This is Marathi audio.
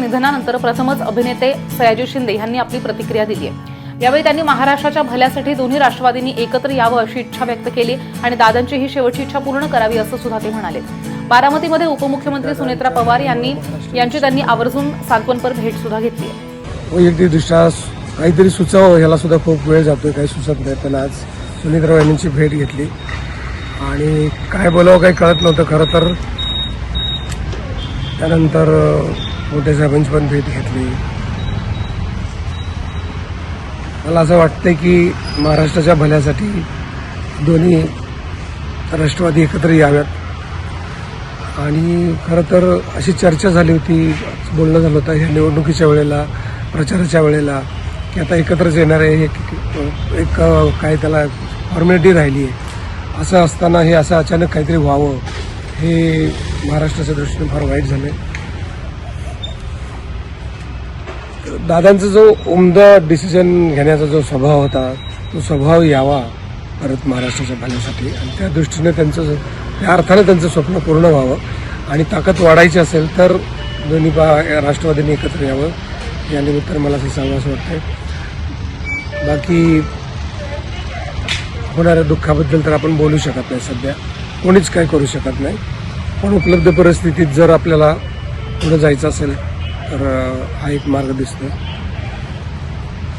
निधनानंतर प्रथमच अभिनेते सयाजी शिंदे यांनी आपली प्रतिक्रिया दिली आहे. यावेळी त्यांनी महाराष्ट्राच्या भल्यासाठी दोन्ही राष्ट्रवादींनी एकत्र यावं अशी इच्छा व्यक्त केली आणि दादांची ही शेवटची इच्छा पूर्ण करावी असं सुद्धा ते म्हणाले. बारामतीमध्ये उपमुख्यमंत्री सुनेत्रा पवार यांनी यांची त्यांनी आवर्जून सांत्वनपर भेट सुद्धा घेतली आहे. काहीतरी सुचावं ह्याला सुद्धा खूप वेळ जातोय काही सुचत नाही. त्याला आज सुनीतराव यांची भेट घेतली. आणि काय बोलावं काही कळत नव्हतं खरं तर त्यानंतर मोठे मोठ्या साहेबांची पण भेट घेतली. मला असं वाटतंय की महाराष्ट्राच्या भल्यासाठी दोन्ही राष्ट्रवादी एकत्र याव्यात. आणि खरं तर अशी चर्चा झाली होती बोलणं झालं होतं ह्या निवडणुकीच्या वेळेला प्रचाराच्या वेळेला की आता एकत्रच येणार आहे एक एक काय त्याला फॉर्मॅलिटी राहिली आहे. असं असताना हे असं अचानक काहीतरी व्हावं हे महाराष्ट्राच्या दृष्टीने फार वाईट झालं दादांचा जो उमदा डिसिजन घेण्याचा जो स्वभाव होता तो स्वभाव यावा परत महाराष्ट्राच्या भल्यासाठी आणि त्या दृष्टीने त्यांचं त्या अर्थानं त्यांचं स्वप्न पूर्ण व्हावं. आणि ताकद वाढायची असेल तर दोन्ही बा राष्ट्रवादींनी एकत्र यावं. या मला असं सांगावं वाटतंय. बाकी होणाऱ्या दुःखाबद्दल तर आपण बोलू शकत नाही सध्या. कोणीच काय करू शकत नाही. पण उपलब्ध परिस्थितीत जर आपल्याला पुढं जायचं असेल तर हा एक मार्ग दिसतो